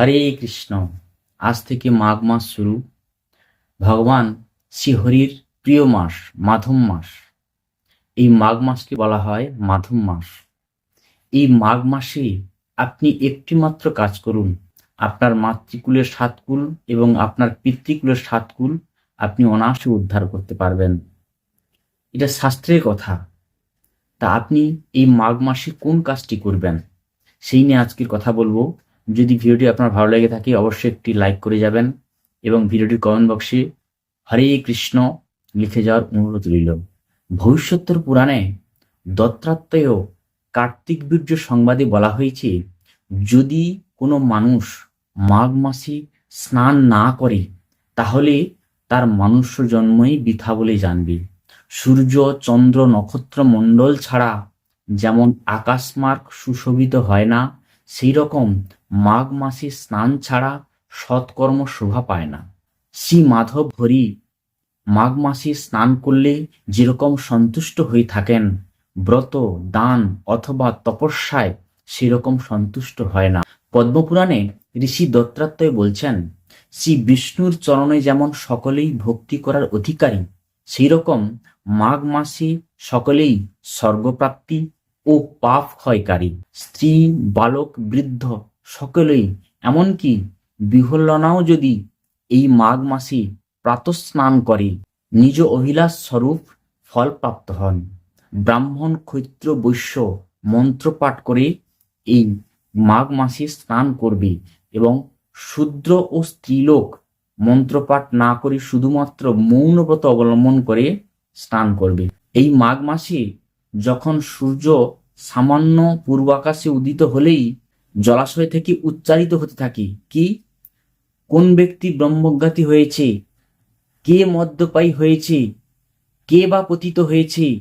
হরে কৃষ্ণ। আজ থেকে মাঘ মাস শুরু। ভগবান শ্রীহরির প্রিয় মাস, মাধব মাস। এই মাঘ মাসকে বলা হয় মাধব মাস। এই মাঘ মাসে আপনি একটি মাত্র কাজ করুন। আপনার মাতৃকুলের সাতকুল এবং আপনার পিতৃকুলের সাতকুল আপনি অনায়াসে উদ্ধার করতে পারবেন। এটা শাস্ত্রের কথা। তা আপনি এই মাঘ মাসে কোন কাজটি করবেন? সেই নিয়ে আজকের কথা বলব। যদি ভিডিওটি আপনার ভালো লেগে থাকে, অবশ্যই একটি লাইক করে যাবেন এবং ভিডিওটির কমেন্ট বক্সে হরে কৃষ্ণ লিখে যাওয়ার অনুরোধ রইল। ভবিষ্যত্তর পুরাণে দত্তাত্রেয় কার্তিক বীর্য সংবাদে বলা হয়েছে, যদি কোনো মানুষ মাঘ মাসে স্নান না করে, তাহলে তার মনুষ্য জন্মই বৃথা বলে জানবে। সূর্য, চন্দ্র, নক্ষত্র মণ্ডল ছাড়া যেমন আকাশমার্গ সুশোভিত হয় না সেই রকম মাঘ মাসে স্নান ছাড়া সৎকর্ম শোভা পায় না। শ্রী মাধব হরি মাঘ মাসে স্নান করলে যেরকম সন্তুষ্ট হয়ে থাকেন, ব্রত, দান অথবা তপস্যায় সেরকম সন্তুষ্ট হয় না। পদ্মপুরাণে ঋষি দত্তাত্রেয় বলছেন, শ্রী বিষ্ণুর চরণে যেমন সকলেই ভক্তি করার অধিকারী সেই রকম মাঘ মাসে সকলেই স্বর্গপ্রাপ্তি ও পাপ ক্ষয়কারী। স্ত্রী, বালক, বৃদ্ধ সকলেই, এমনকি বিহল্লনাও যদি এই মাঘ মাসে প্রাতঃস্নান করে, নিজ অভিলাষ স্বরূপ ফল প্রাপ্ত হন। ব্রাহ্মণ ক্ষৈত্র বৈশ্য মন্ত্রপাঠ করে এই মাঘ মাসে স্নান করবে এবং শূদ্র ও স্ত্রীলোক মন্ত্রপাঠ না করে শুধুমাত্র মৌনব্রত অবলম্বন করে স্নান করবে। এই মাঘ মাসে যখন সূর্য সামান্য পূর্বাকাশে উদিত হলেই জলাশয় থেকে উচ্চারিত হতে থাকি। কি? কোন ব্যক্তি ব্রহ্মজ্ঞাতি হয়েছে? কে মদ্যপায়ী হয়েছে? কে বা পতিত হয়েছে?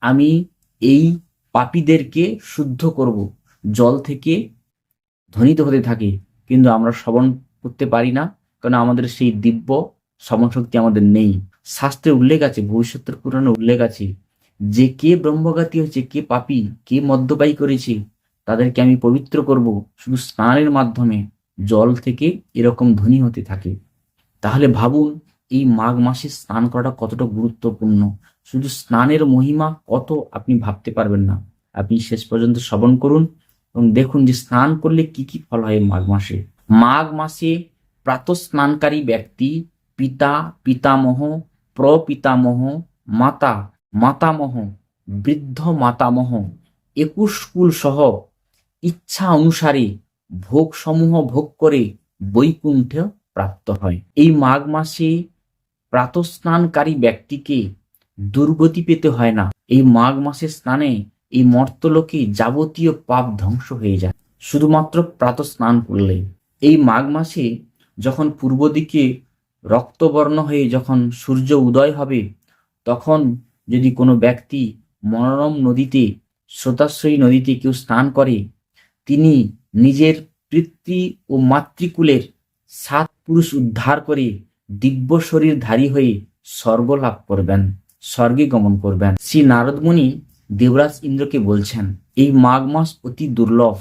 আমি এই পাপীদেরকে শুদ্ধ করব। জল থেকে ধ্বনিত হতে থাকে। কিন্তু আমরা শ্রবণ করতে পারি না কারণ আমাদের সেই দিব্য শ্রবণ শক্তি আমাদের নেই। শাস্ত্রে উল্লেখ আছে, ভবিষ্যতের পুরাণে উল্লেখ আছে যে কে ব্রহ্মঘাতী হয়েছে, কে পাপী, কে মদ্যপায়ী করেছে তাদেরকে আমি পবিত্র করব। শুধু স্নানের মাধ্যমে জল থেকে এরকম ধ্বনি হতে থাকে। তাহলে ভাবুন, এই মাঘ মাসে স্নান করাটা কতটা গুরুত্বপূর্ণ। শুধু স্নানের মহিমা কত আপনি ভাবতে পারবেন না। আপনি শেষ পর্যন্ত শ্রবণ করুন এবং দেখুন যে স্নান করলে কি কি ফল হয় মাঘ মাসে। মাঘ মাসে প্রাতঃ স্নানকারী ব্যক্তি পিতা, পিতামহ, প্রপিতামহ, মাতা, মাতামহ, বৃদ্ধ মাতামহ, একুশ কুল সহ ইচ্ছা অনুসারে ভোগ সমূহ ভোগ করে বৈকুণ্ঠ প্রাপ্ত হয়। এই মাঘ মাসে প্রাতঃস্নানকারী ব্যক্তিকে দুর্গতি পেতে হয় না। এই মাঘ মাসে স্নানে এই মর্তলোকে যাবতীয় পাপ ধ্বংস হয়ে যায়। শুধুমাত্র প্রাতঃ স্নান করলে। এই মাঘ মাসে যখন পূর্ব দিকে রক্তবর্ণ হয়ে যখন সূর্য উদয় হবে, তখন যদি কোনো ব্যক্তি মনোরম নদীতে স্রোতাশ্রয়ী নদীতে কেউ স্নান করে তিনি নিজের পিতৃ ও মাতৃকুলের সাত পুরুষ উদ্ধার করে দিব্য শরীরধারী হয়ে স্বর্গ লাভ করবেন, স্বর্গে গমন করবেন। শ্রী নারদমুনি দেবরাজ ইন্দ্রকে বলছেন, এই মাঘ মাস অতি দুর্লভ।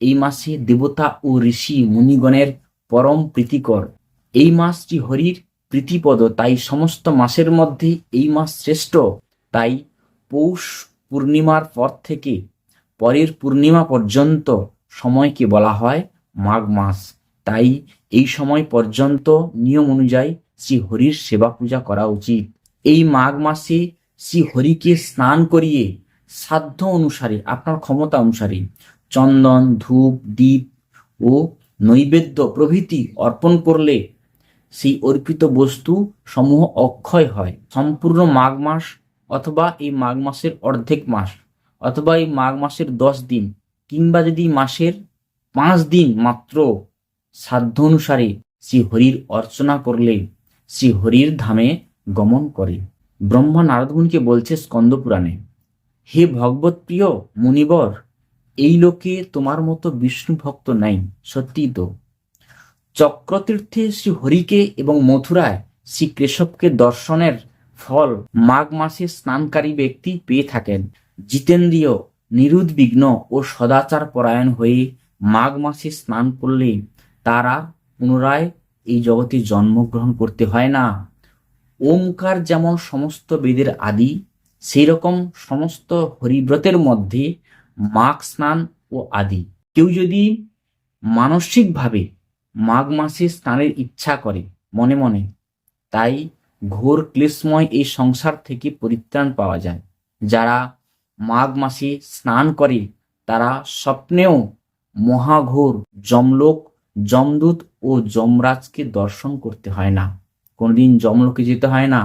এই মাসে দেবতা ও ঋষি মুনিগণের পরম প্রীতিকর। এই মাসটি হরির প্রীতিপদ, তাই সমস্ত মাসের মধ্যে এই মাস শ্রেষ্ঠ। তাই পৌষ পূর্ণিমার পর থেকে পরের পূর্ণিমা পর্যন্ত সময়কে বলা হয় মাঘ মাস। তাই এই সময় পর্যন্ত নিয়ম অনুযায়ী শ্রী হরির সেবা পূজা করা উচিত। এই মাঘ মাসে শ্রী হরিকে স্নান করিয়ে সাধ্য অনুসারে, আপনার ক্ষমতা অনুসারে চন্দন, ধূপ দ্বীপ ও নৈবেদ্য প্রভৃতি অর্পণ করলে সেই অর্পিত বস্তু সমূহ অক্ষয় হয়। সম্পূর্ণ মাঘ মাস অথবা এই মাঘ মাসের অর্ধেক মাস অথবা এই মাঘ মাসের দশ দিন কিংবা যদি মাসের পাঁচ দিন মাত্র সাধ্য অনুসারে শ্রী হরির অর্চনা করলে শ্রী হরির ধামে গমন করে। ব্রহ্মা নারদমুনিকে বলছে স্কন্দ পুরাণে, হে ভগবত প্রিয় মুনিবর, এই লোকে তোমার মতো বিষ্ণু ভক্ত নাই সত্যি তো। চক্রতীর্থে শ্রী হরিকে এবং মথুরায় শ্রী কেশবকে দর্শনের ফল মাঘ মাসে স্নানকারী ব্যক্তি পেয়ে থাকেন। জিতেন্দ্রীয় নিরুদ্বিগ্ন ও সদাচার পরায়ণ হয়ে মাঘ মাসে স্নান করলে তারা পুনরায় এই জগতে জন্মগ্রহণ করতে হয় না। ওমকার যেমন সমস্ত বেদের আদি সেই রকম সমস্ত হরিব্রতের মধ্যে মাঘ স্নান ও আদি। কেউ যদি মানসিকভাবে মাঘ মাসে স্নানের ইচ্ছা করে, মনে মনে, তাই ঘোর ক্লেশময় এই সংসার থেকে পরিত্রাণ পাওয়া যায়। যারা মাঘ মাসে স্নান করে, তারা স্বপ্নেও মহাঘোর, যমলোক, যমদূত ও যমরাজকে দর্শন করতে হয় না। কোনোদিন যমলোকে যেতে হয় না।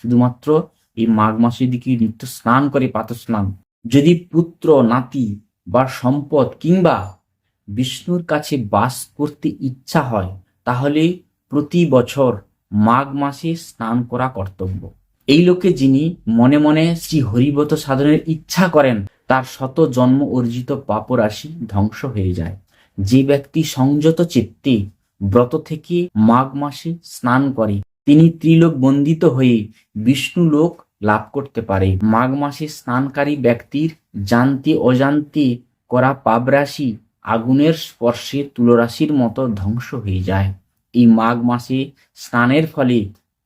শুধুমাত্র এই মাঘ মাসের দিকে নিত্য স্নান করে পাত স্নান। যদি পুত্র, নাতি বা সম্পদ কিংবা বিষ্ণুর কাছে বাস করতে ইচ্ছা হয়, তাহলে প্রতি বছর মাঘ মাসে স্নান করা কর্তব্য। এই লোকে যিনি মনে মনে শ্রী হরিব্রত সাধনের ইচ্ছা করেন, তার শত জন্ম অর্জিত পাপরাশি ধ্বংস হয়ে যায়। যে ব্যক্তি সংযত চিত্তে ব্রত থেকে মাঘ মাসে স্নান করে, তিনি ত্রিলোক বন্দিত হয়ে বিষ্ণু লোক লাভ করতে পারে। মাঘ মাসে স্নানকারী ব্যক্তির জানতে অজান্তে করা পাপরাশি আগুনের স্পর্শে তুলরাশির মতো ধ্বংস হয়ে যায়। এই মাঘ মাসে স্নানের ফলে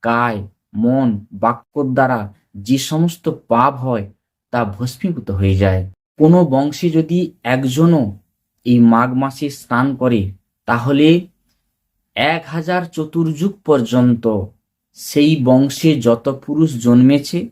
কায় মন, বাক্যর দ্বারা যে সমস্ত পাপ হয়, তা ভস্মীভূত হয়ে যায়। কোনো বংশে যদি একজনও এই মাঘ মাসে স্নান করে, তাহলে এক হাজার চতুর্যুগ পর্যন্ত সেই বংশে যত পুরুষ জন্মেছে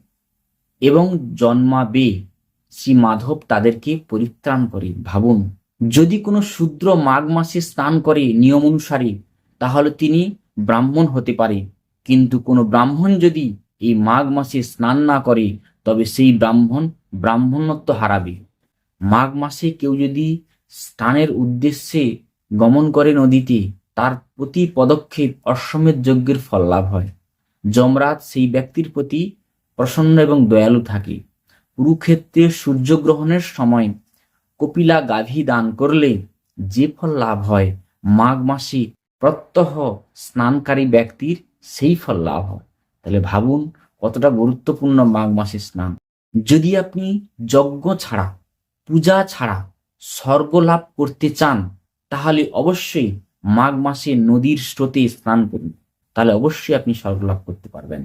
এবং জন্মাবে, শ্রী মাধব তাদেরকে পরিত্রাণ করে। ভাবুন, যদি কোনো শূদ্র মাঘ মাসে স্নান করে নিয়ম অনুসারে, তাহলে তিনি ব্রাহ্মণ হতে পারে। কিন্তু কোনো ব্রাহ্মণ যদি এই মাঘ মাসে স্নান না করে, তবে সেই ব্রাহ্মণ ব্রাহ্মণত্ব হারাবে। মাঘ মাসে কেউ যদি স্নানের উদ্দেশ্যে গমন করে নদীতে, তার প্রতি পদক্ষেপ অশ্বমেধ যজ্ঞের ফল লাভ হয়। যমরাজ সেই ব্যক্তির প্রতি প্রসন্ন এবং দয়ালু থাকে। কুরুক্ষেত্রে সূর্যগ্রহণের সময় কপিলা গাভী দান করলে যে ফল লাভ হয়, মাঘ মাসে প্রত্যহ স্নানকারী ব্যক্তির সেই ফল লাভ হয়। তাহলে ভাবুন কতটা গুরুত্বপূর্ণ মাঘ মাসের স্নান। যদি আপনি যজ্ঞ ছাড়া, পূজা ছাড়া স্বর্গ লাভ করতে চান, তাহলে অবশ্যই মাঘ মাসে নদীর স্রোতে স্নান করুন। তাহলে অবশ্যই আপনি স্বর্গ লাভ করতে পারবেন।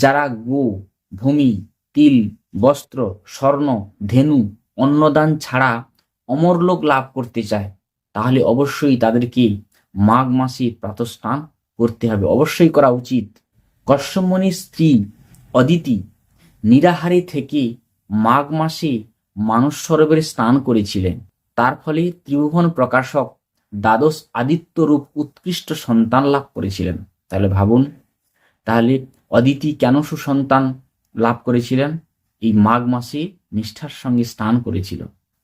যারা গো, ভূমি, তিল, বস্ত্র, স্বর্ণ, ধেনু, অন্নদান ছাড়া অমরলোক লাভ করতে চায়, তাহলে অবশ্যই তাদেরকে মাঘ মাসে প্রাতস্নান করতে হবে। অবশ্যই করা উচিত। কশ্যমণির স্ত্রী অদিতি নিরাহারে থেকে মাঘ মাসে মানস সরোবরে স্নান করেছিলেন। তার ফলে ত্রিভুবন প্রকাশক দ্বাদশ আদিত্য রূপ উৎকৃষ্ট সন্তান লাভ করেছিলেন। তাহলে ভাবুন, তাহলে অদিতি কেন সুসন্তান লাভ করেছিলেন? এই মাঘ মাসে নিষ্ঠার সঙ্গে স্নান করেছিল।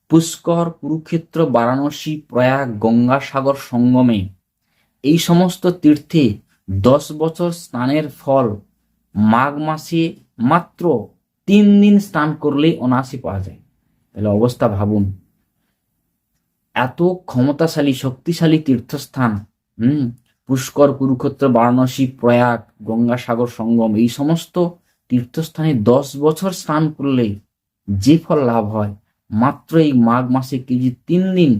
পুষ্কর কুরুক্ষেত্র, বারাণসী, প্রয়াগ, গঙ্গাসাগর সঙ্গমে এই সমস্ত তীর্থে দশ বছর স্নানের ফল মাঘ মাসে মাত্র তিন দিন স্নান করলেই অনায়াসে পাওয়া যায়। তাহলে অবস্থা ভাবুন। এত ক্ষমতাশালী, শক্তিশালী তীর্থস্থান, হুম? পুষ্কর, কুরুক্ষেত্র, বারাণসী, প্রয়াগ, গঙ্গাসাগর সঙ্গম, এই সমস্ত তীর্থস্থানে দশ বছর স্নান করলে যে ফল লাভ হয়, মাত্র এই মাঘ মাসে কেজি তিন দিন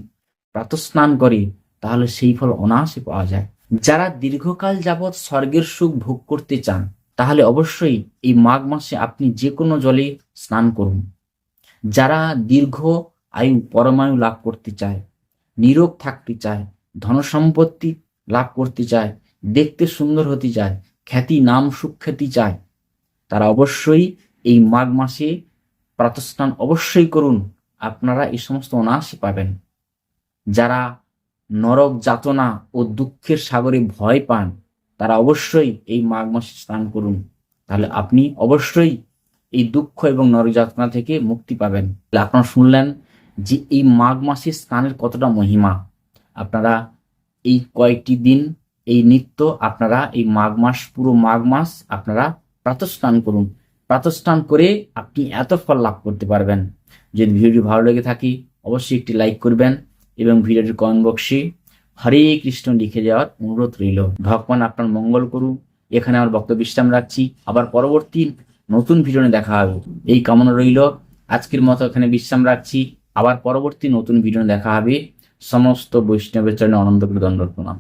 প্রাতঃস্নান করে তাহলে সেই ফল অনায়াসে পাওয়া যায়। যারা দীর্ঘকাল যাবৎ স্বর্গের সুখ ভোগ করতে চান, তাহলে অবশ্যই এই মাঘ মাসে আপনি যে কোনো জলে স্নান করুন। যারা দীর্ঘ আয়ু পরমায়ু লাভ করতে চায়, নিরোগ থাকতে চায়, ধনসম্পত্তি লাভ করতে চায়, দেখতে সুন্দর হতে চায়, খ্যাতি নাম সুখ্যাতি চায়, তারা অবশ্যই এই মাঘ মাসে প্রাতস্নান অবশ্যই করুন। আপনারা এই সমস্ত অনায়াসে পাবেন। যারা নরক যাতনা ও দুঃখের সাগরে ভয় পান, তারা অবশ্যই এই মাঘ মাসে স্নান করুন। তাহলে আপনি অবশ্যই এই দুঃখ এবং নরক যাতনা থেকে মুক্তি পাবেন। আপনারা শুনলেন যে এই মাঘ মাসে স্নানের কতটা মহিমা। আপনারা এই কয়েকটি দিন এই নিত্য আপনারা এই মাঘ মাস পুরো মাঘ মাস আপনারা প্রাতঃস্নান করুন। প্রাতঃস্নান করে আপনি এত ফল লাভ করতে পারবেন। যদি ভিডিওটি ভালো লেগে থাকে, অবশ্যই একটি লাইক করবেন। এবং ভিডিওটির কমেন্ট বক্সে হরে কৃষ্ণ লিখে যাওয়ার অনুরোধ রইল। ভগবান আপনার মঙ্গল করুন এখানে আমার বক্তব্য বিশ্রাম রাখছি। আবার পরবর্তী নতুন ভিডিও দেখা হবে। এই কামনা রইল। আজকের মতো এখানে বিশ্রাম রাখছি। আবার পরবর্তী নতুন ভিডিও দেখা হবে। সমস্ত বৈষ্ণবের চরণে অনন্ত দণ্ড প্রণাম